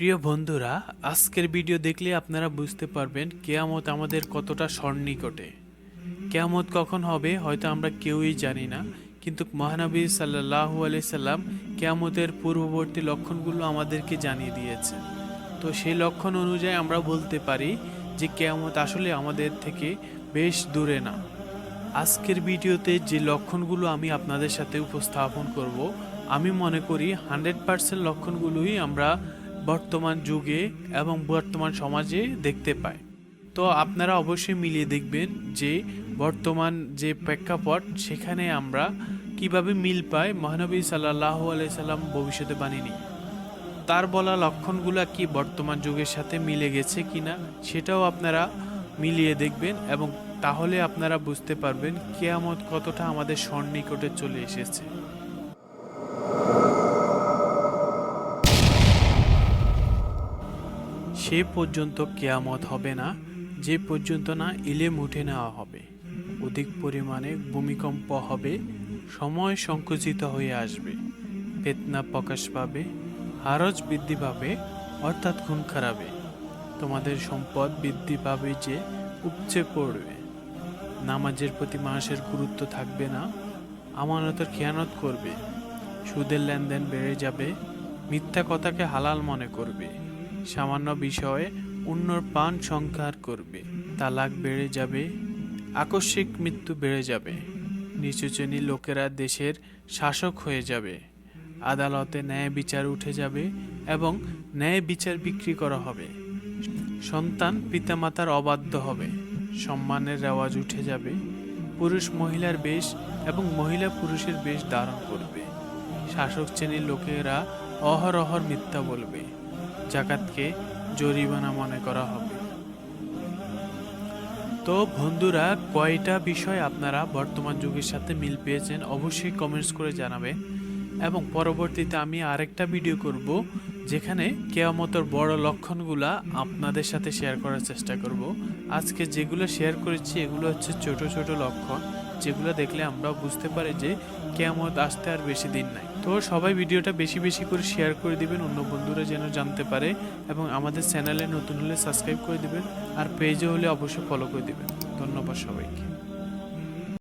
প্রিয় বন্ধুরা, আজকের ভিডিও দেখলে আপনারা বুঝতে পারবেন কেয়ামত আমাদের কতটা সন্নিকটে কেয়ামত কখন হবে হয়তো আমরা কেউই জানি না, কিন্তু মহানবী সাল্লাহু আলি সাল্লাম কেয়ামতের পূর্ববর্তী লক্ষণগুলো আমাদেরকে জানিয়ে দিয়েছেন। তো সেই লক্ষণ অনুযায়ী আমরা বলতে পারি যে কেয়ামত আসলে আমাদের থেকে বেশ দূরে না। আজকের ভিডিওতে যে লক্ষণগুলো আমি আপনাদের সাথে উপস্থাপন করব, আমি মনে করি হান্ড্রেড পার্সেন্ট লক্ষণগুলোই আমরা বর্তমান যুগে এবং বর্তমান সমাজে দেখতে পাই তো আপনারা অবশ্যই মিলিয়ে দেখবেন যে বর্তমান যে প্রেক্ষাপট, সেখানে আমরা কীভাবে মিল পাই মহানবী সাল্লাহ আলাইসাল্লাম ভবিষ্যতে বানিনি তার বলা লক্ষণগুলো কি বর্তমান যুগের সাথে মিলে গেছে কি না সেটাও আপনারা মিলিয়ে দেখবেন এবং তাহলে আপনারা বুঝতে পারবেন কেয়ামত কতটা আমাদের সন্নিকটে চলে এসেছে। সে পর্যন্ত কেয়ামত হবে না, যে পর্যন্ত না ইলেম উঠে নেওয়া হবে। অধিক পরিমাণে ভূমিকম্প হবে, সময় সংকুচিত হয়ে আসবে বেতনা প্রকাশ পাবে, হারজ বৃদ্ধি পাবে, অর্থাৎ খুন খারাবে তোমাদের সম্পদ বৃদ্ধি পাবে যে উপচে পড়বে। নামাজের প্রতি মানুষের গুরুত্ব থাকবে না, আমানতের খেয়ানত করবে, সুদের লেনদেন বেড়ে যাবে, মিথ্যা কথাকে হালাল মনে করবে। সামান্য বিষয়ে অন্যর পান সংহার করবে। তালাক বেড়ে যাবে, আকস্মিক মৃত্যু বেড়ে যাবে। নিচু শ্রেণির লোকেরা দেশের শাসক হয়ে যাবে। আদালতে ন্যায় বিচার উঠে যাবে এবং ন্যায় বিচার বিক্রি করা হবে। সন্তান পিতামাতার অবাধ্য হবে। সম্মানের রেওয়াজ উঠে যাবে। পুরুষ মহিলার বেশ এবং মহিলা পুরুষের বেশ ধারণ করবে। শাসক শ্রেণির লোকেরা অহরহর মিথ্যা বলবে। জাকাতকে জরিমানা মনে করা হবে। তো বন্ধুরা, কয়টা বিষয় আপনারা বর্তমান যুগের সাথে মিল পেয়েছেন অবশ্যই কমেন্টস করে জানাবে। এবং পরবর্তীতে আমি আরেকটা ভিডিও করব, যেখানে কেয়ামতের বড় লক্ষণগুলা আপনাদের সাথে শেয়ার করার চেষ্টা করব। আজকে যেগুলো শেয়ার করেছি, এগুলো হচ্ছে ছোট ছোট লক্ষণ, যেগুলো দেখলে আমরা বুঝতে পারি যে কেয়ামত আসতে আর বেশি দিন নাই। তো সবাই ভিডিওটা বেশি বেশি করে শেয়ার করে দিবেন, অন্য বন্ধুরা যেন জানতে পারে এবং আমাদের চ্যানেলে নতুন হলে সাবস্ক্রাইব করে দিবেন, আর পেজে হলে অবশ্যই ফলো করে দিবেন। ধন্যবাদ সবাইকে।